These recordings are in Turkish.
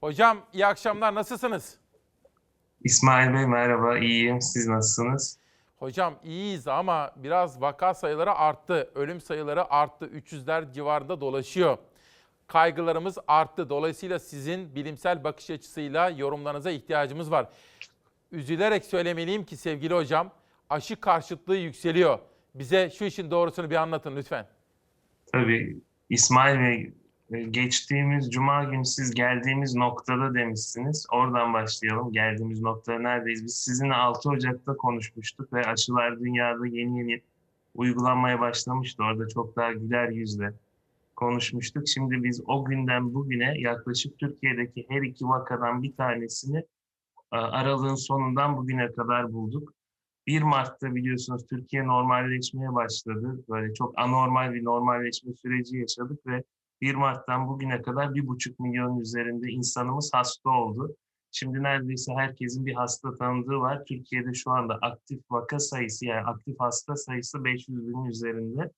Hocam iyi akşamlar nasılsınız? İsmail Bey merhaba, iyiyim. Siz nasılsınız? Hocam iyiyiz ama biraz vaka sayıları arttı. Ölüm sayıları arttı. 300'ler civarında dolaşıyor. Kaygılarımız arttı. Dolayısıyla sizin bilimsel bakış açısıyla yorumlarınıza ihtiyacımız var. Üzülerek söylemeliyim ki sevgili hocam aşı karşıtlığı yükseliyor. Bize şu işin doğrusunu bir anlatın lütfen. Tabii İsmail Bey, geçtiğimiz Cuma günü siz geldiğimiz noktada demişsiniz. Oradan başlayalım. Geldiğimiz noktada neredeyiz? Biz sizinle 6 Ocak'ta konuşmuştuk ve aşılar dünyada yeni yeni uygulanmaya başlamıştı. Orada çok daha güler yüzle konuşmuştuk. Şimdi biz o günden bugüne yaklaşık Türkiye'deki her iki vakadan bir tanesini e, aralığın sonundan bugüne kadar bulduk. 1 Mart'ta biliyorsunuz Türkiye normalleşmeye başladı. Böyle çok anormal bir normalleşme süreci yaşadık ve 1 Mart'tan bugüne kadar bir buçuk milyon üzerinde insanımız hasta oldu. Şimdi neredeyse herkesin bir hasta tanıdığı var. Türkiye'de şu anda aktif vaka sayısı yani aktif hasta sayısı 500 binin üzerinde.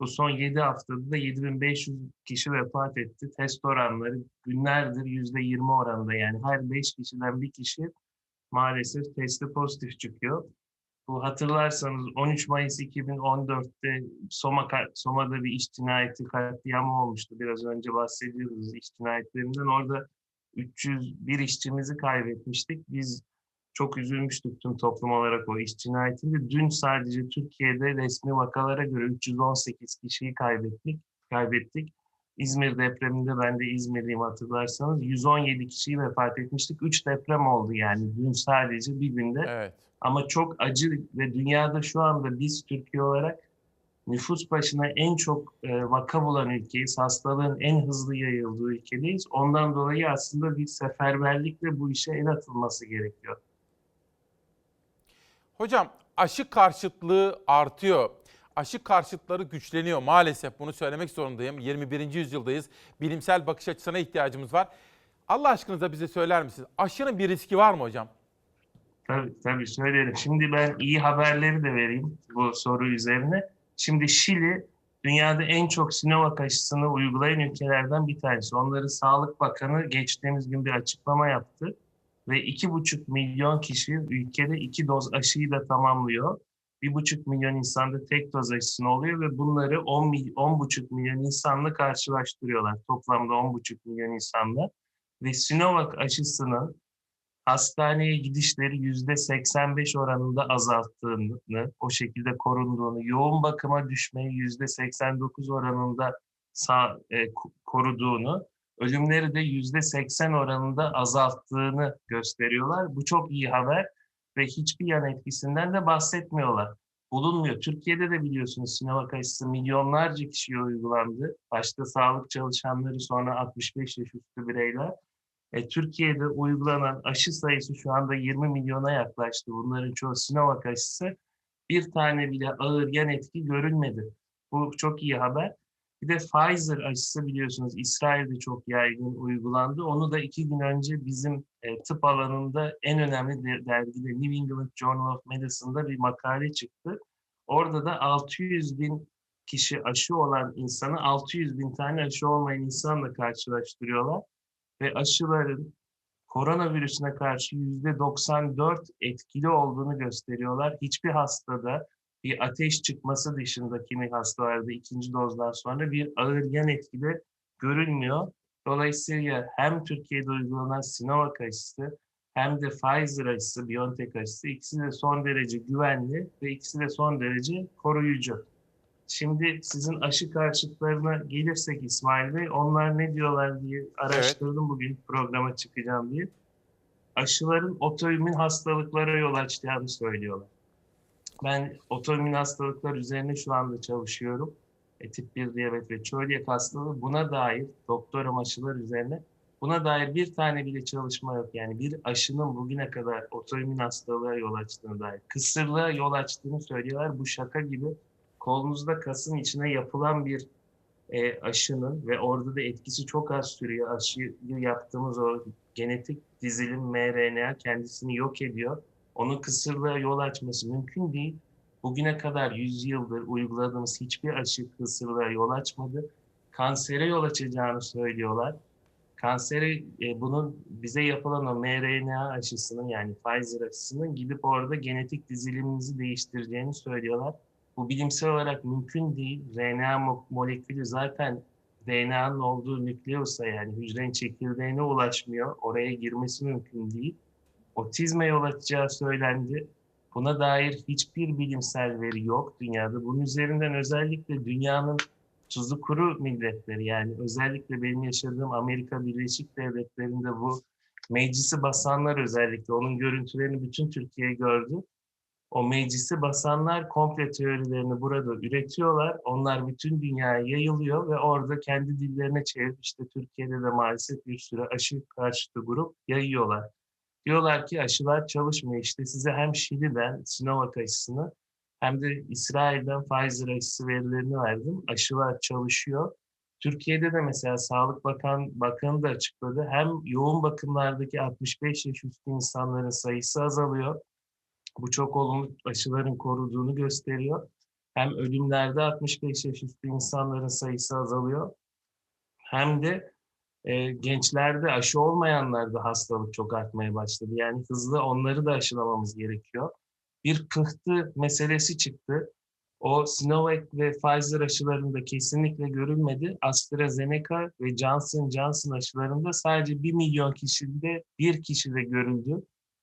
Bu son 7 haftada da 7500 kişi vefat etti. Test oranları günlerdir %20 oranında yani her 5 kişiden bir kişi maalesef testi pozitif çıkıyor. Bu hatırlarsanız 13 Mayıs 2014'te Soma, Soma'da bir iş cinayeti katliamı olmuştu. Biraz önce bahsediyoruz iş cinayetlerinden. Orada 301 işçimizi kaybetmiştik. Biz çok üzülmüştük tüm toplum olarak o iş cinayetinde. Dün sadece Türkiye'de resmi vakalara göre 318 kişiyi kaybettik. kaybettik. İzmir depreminde ben de İzmirliyim hatırlarsanız 117 kişiyi vefat etmiştik. 3 deprem oldu yani dün sadece bir günde. Evet. Ama çok acı ve dünyada şu anda biz Türkiye olarak nüfus başına en çok e, vaka bulan ülkeyiz. Hastalığın en hızlı yayıldığı ülkedeyiz. Ondan dolayı aslında bir seferberlikle bu işe el atılması gerekiyor. Hocam aşı karşıtlığı artıyor. Aşı karşıtları güçleniyor maalesef bunu söylemek zorundayım. 21. yüzyıldayız. Bilimsel bakış açısına ihtiyacımız var. Allah aşkınıza bize söyler misiniz? Aşının bir riski var mı hocam? Tabii, tabii söylerim. Şimdi ben iyi haberleri de vereyim bu soru üzerine. Şimdi Şili dünyada en çok Sinovac aşısını uygulayan ülkelerden bir tanesi. Onların Sağlık Bakanı geçtiğimiz gün bir açıklama yaptı. Ve iki buçuk milyon kişi ülkede iki doz aşıyı da tamamlıyor. Bir buçuk milyon insanda tek doz aşısını oluyor ve bunları on, on buçuk milyon insanla karşılaştırıyorlar. Toplamda on buçuk milyon insanla. Ve Sinovac aşısının hastaneye gidişleri yüzde 85 oranında azalttığını, o şekilde korunduğunu, yoğun bakıma düşmeyi yüzde 89 oranında sağ, e, koruduğunu, ölümleri de yüzde 80 oranında azalttığını gösteriyorlar. Bu çok iyi haber ve hiçbir yan etkisinden de bahsetmiyorlar. Bulunmuyor. Türkiye'de de biliyorsunuz Sinovac aşısı milyonlarca kişiye uygulandı. Başta sağlık çalışanları sonra 65 yaş üstü bireyler. E, Türkiye'de uygulanan aşı sayısı şu anda 20 milyona yaklaştı. Bunların çoğu Sinovac aşısı. Bir tane bile ağır yan etki görülmedi. Bu çok iyi haber. Bir de Pfizer aşısı biliyorsunuz İsrail'de çok yaygın uygulandı. Onu da iki gün önce bizim e, tıp alanında en önemli de, dergide New England Journal of Medicine'da bir makale çıktı. Orada da 600 bin kişi aşı olan insanı 600 bin tane aşı olmayan insanla karşılaştırıyorlar ve aşıların koronavirüsüne karşı yüzde 94 etkili olduğunu gösteriyorlar. Hiçbir hastada bir ateş çıkması dışında kimi hastalarda ikinci dozdan sonra bir ağır yan etkide görülmüyor. Dolayısıyla hem Türkiye'de uygulanan Sinovac aşısı hem de Pfizer aşısı, BioNTech aşısı ikisi de son derece güvenli ve ikisi de son derece koruyucu. Şimdi sizin aşı karşıtlarına gelirsek İsmail Bey, onlar ne diyorlar diye araştırdım evet. bugün programa çıkacağım diye. Aşıların otoimmün hastalıklara yol açtığını söylüyorlar. Ben otoimmün hastalıklar üzerine şu anda çalışıyorum. E, tip 1 diyabet ve çölyak hastalığı buna dair doktoram aşılar üzerine buna dair bir tane bile çalışma yok. Yani bir aşının bugüne kadar otoimmün hastalığa yol açtığını dair, kısırlığa yol açtığını söylüyorlar. Bu şaka gibi kolunuzda kasın içine yapılan bir e, aşının ve orada da etkisi çok az sürüyor. Aşıyı yaptığımız o genetik dizilim mRNA kendisini yok ediyor. Onun kısırlığa yol açması mümkün değil. Bugüne kadar 100 yıldır uyguladığımız hiçbir aşı kısırlığa yol açmadı. Kansere yol açacağını söylüyorlar. kanseri e, bunun bize yapılan o mRNA aşısının yani Pfizer aşısının gidip orada genetik dizilimimizi değiştireceğini söylüyorlar. Bu bilimsel olarak mümkün değil. RNA mo- molekülü zaten DNA'nın olduğu nükleosa yani hücrenin çekirdeğine ulaşmıyor. Oraya girmesi mümkün değil. Otizme yol açacağı söylendi. Buna dair hiçbir bilimsel veri yok dünyada. Bunun üzerinden özellikle dünyanın tuzu kuru milletleri yani özellikle benim yaşadığım Amerika Birleşik Devletleri'nde bu meclisi basanlar özellikle onun görüntülerini bütün Türkiye gördü. O meclisi basanlar komple teorilerini burada üretiyorlar. Onlar bütün dünyaya yayılıyor ve orada kendi dillerine çevirip işte Türkiye'de de maalesef bir sürü aşı karşıtı grup yayıyorlar. Diyorlar ki aşılar çalışmıyor. İşte size hem Şili'den Sinovac aşısını hem de İsrail'den Pfizer aşısı verilerini verdim. Aşılar çalışıyor. Türkiye'de de mesela Sağlık Bakan Bakanı da açıkladı. Hem yoğun bakımlardaki 65 yaş üstü insanların sayısı azalıyor. Bu çok olumlu aşıların koruduğunu gösteriyor. Hem ölümlerde 65 yaş üstü insanların sayısı azalıyor. Hem de e, gençlerde aşı olmayanlarda hastalık çok artmaya başladı. Yani hızlı onları da aşılamamız gerekiyor. Bir pıhtı meselesi çıktı. O Sinovac ve Pfizer aşılarında kesinlikle görülmedi. AstraZeneca ve Johnson Johnson aşılarında sadece 1 milyon kişide bir kişide görüldü.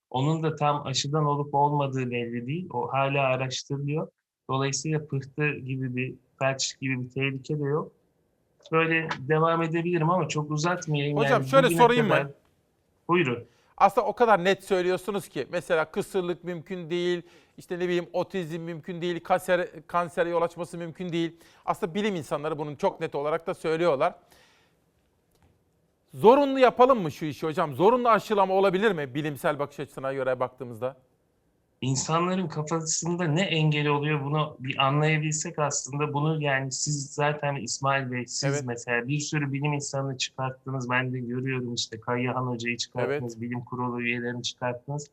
Onun da tam aşıdan olup olmadığı belli değil. O hala araştırılıyor. Dolayısıyla pıhtı gibi bir, felç gibi bir tehlike de yok. Böyle devam edebilirim ama çok uzatmayayım. Hocam şöyle bugüne sorayım mı? Buyurun. Aslında o kadar net söylüyorsunuz ki mesela kısırlık mümkün değil, işte ne bileyim otizm mümkün değil, kanser kansere yol açması mümkün değil. Aslında bilim insanları bunun çok net olarak da söylüyorlar. Zorunlu yapalım mı şu işi hocam? Zorunlu aşılama olabilir mi bilimsel bakış açısına göre baktığımızda? İnsanların kafasında ne engel oluyor bunu bir anlayabilsek aslında bunu yani siz zaten İsmail Bey siz Evet. mesela bir sürü bilim insanını çıkarttınız ben de görüyorum işte Kayyahan Hoca'yı çıkarttınız bilim kurulu üyelerini çıkarttınız.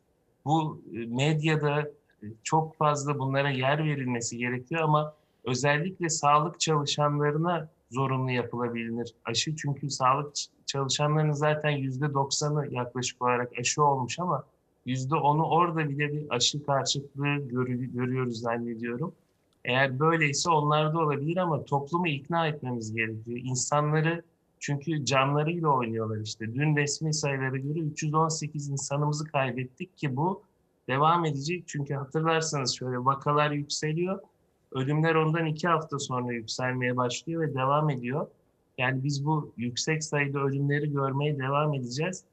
Bu e, medyada e, çok fazla bunlara yer verilmesi gerekiyor ama özellikle sağlık çalışanlarına zorunlu yapılabilir aşı çünkü sağlık çalışanlarının zaten yüzde doksanı yaklaşık olarak aşı olmuş ama yüzde onu orada bile bir aşı karşıtlığı görü- görüyoruz zannediyorum. Eğer böyleyse onlarda olabilir ama toplumu ikna etmemiz gerekiyor. İnsanları çünkü canlarıyla oynuyorlar işte. Dün resmi sayılara göre 318 insanımızı kaybettik ki bu devam edecek. Çünkü hatırlarsanız şöyle vakalar yükseliyor. Ölümler ondan iki hafta sonra yükselmeye başlıyor ve devam ediyor. Yani biz bu yüksek sayıda ölümleri görmeye devam edeceğiz.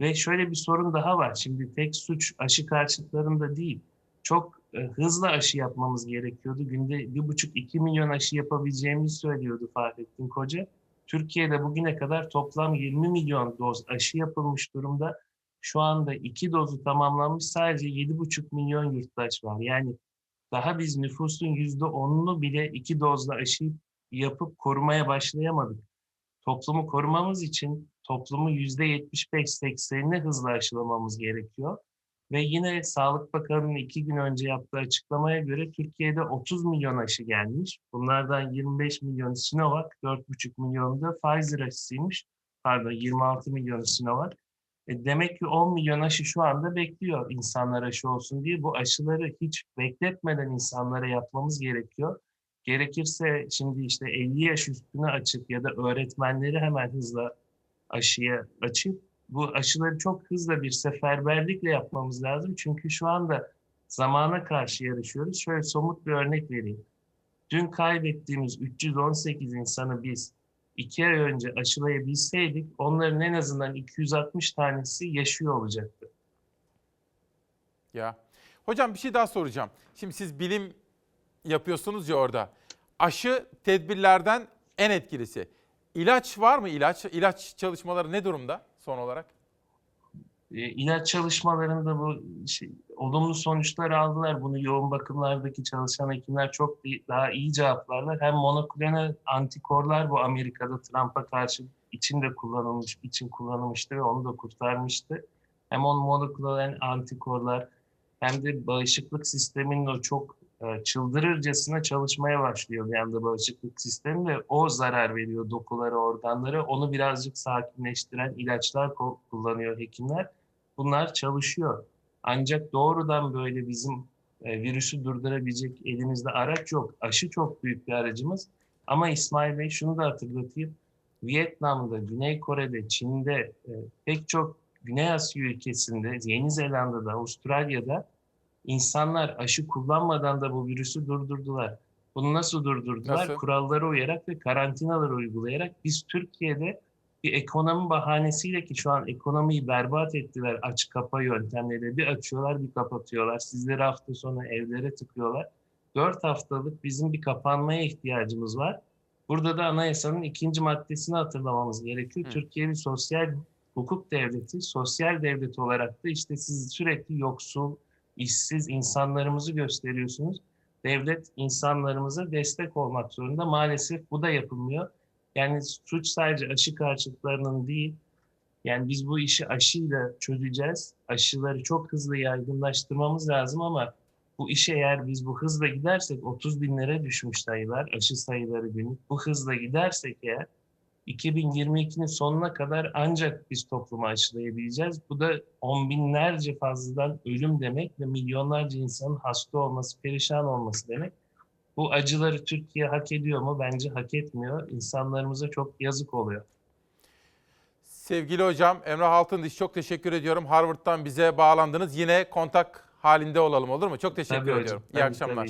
Ve şöyle bir sorun daha var. Şimdi tek suç aşı karşıtlarında değil. Çok e, hızlı aşı yapmamız gerekiyordu. Günde bir buçuk iki milyon aşı yapabileceğimizi söylüyordu Fahrettin Koca. Türkiye'de bugüne kadar toplam 20 milyon doz aşı yapılmış durumda. Şu anda iki dozu tamamlanmış sadece 7,5 milyon yurttaş var. Yani daha biz nüfusun yüzde onunu bile iki dozla aşı yapıp korumaya başlayamadık. Toplumu korumamız için toplumu yüzde 75-80'ine hızlı aşılamamız gerekiyor. Ve yine Sağlık Bakanı'nın iki gün önce yaptığı açıklamaya göre Türkiye'de 30 milyon aşı gelmiş. Bunlardan 25 milyon Sinovac, 4,5 milyon da Pfizer aşısıymış. Pardon 26 milyon Sinovac. E demek ki 10 milyon aşı şu anda bekliyor insanlar aşı olsun diye. Bu aşıları hiç bekletmeden insanlara yapmamız gerekiyor. Gerekirse şimdi işte 50 yaş üstüne açıp ya da öğretmenleri hemen hızla aşıya açıp bu aşıları çok hızlı bir seferberlikle yapmamız lazım. Çünkü şu anda zamana karşı yarışıyoruz. Şöyle somut bir örnek vereyim. Dün kaybettiğimiz 318 insanı biz iki ay önce aşılayabilseydik onların en azından 260 tanesi yaşıyor olacaktı. Ya. Hocam bir şey daha soracağım. Şimdi siz bilim yapıyorsunuz ya orada. Aşı tedbirlerden en etkilisi. İlaç var mı ilaç? İlaç çalışmaları ne durumda son olarak? E, ilaç çalışmalarında bu şey, olumlu sonuçlar aldılar. Bunu yoğun bakımlardaki çalışan hekimler çok daha iyi cevaplarlar. Hem monoklonal antikorlar bu Amerika'da Trump'a karşı için de kullanılmış, için kullanılmıştı ve onu da kurtarmıştı. Hem on monoklonal antikorlar hem de bağışıklık sisteminin o çok çıldırırcasına çalışmaya başlıyor bir anda bağışıklık sistemi ve o zarar veriyor dokulara, organlara. Onu birazcık sakinleştiren ilaçlar kullanıyor hekimler. Bunlar çalışıyor. Ancak doğrudan böyle bizim e, virüsü durdurabilecek elimizde araç yok. Aşı çok büyük bir aracımız. Ama İsmail Bey şunu da hatırlatayım. Vietnam'da, Güney Kore'de, Çin'de, e, pek çok Güney Asya ülkesinde, Yeni Zelanda'da, Avustralya'da insanlar aşı kullanmadan da bu virüsü durdurdular. Bunu nasıl durdurdular? Nasıl? Kurallara uyarak ve karantinaları uygulayarak. Biz Türkiye'de bir ekonomi bahanesiyle ki şu an ekonomiyi berbat ettiler aç kapa yöntemleri. Bir açıyorlar bir kapatıyorlar. Sizleri hafta sonu evlere tıkıyorlar. Dört haftalık bizim bir kapanmaya ihtiyacımız var. Burada da anayasanın ikinci maddesini hatırlamamız gerekiyor. Hı. Türkiye bir sosyal hukuk devleti, sosyal devlet olarak da işte siz sürekli yoksul, işsiz insanlarımızı gösteriyorsunuz. Devlet insanlarımıza destek olmak zorunda. Maalesef bu da yapılmıyor. Yani suç sadece aşı karşıtlarının değil, yani biz bu işi aşıyla çözeceğiz. Aşıları çok hızlı yaygınlaştırmamız lazım ama bu işe eğer biz bu hızla gidersek 30 binlere düşmüş sayılar, aşı sayıları günlük. Bu hızla gidersek eğer 2022'nin sonuna kadar ancak biz toplumu aşılayabileceğiz. Bu da on binlerce fazladan ölüm demek ve milyonlarca insanın hasta olması, perişan olması demek. Bu acıları Türkiye hak ediyor mu? Bence hak etmiyor. İnsanlarımıza çok yazık oluyor. Sevgili hocam Emrah Altındiş çok teşekkür ediyorum. Harvard'dan bize bağlandınız. Yine kontak halinde olalım olur mu? Çok teşekkür Tabii hocam, ediyorum. İyi tabii, akşamlar. tabii.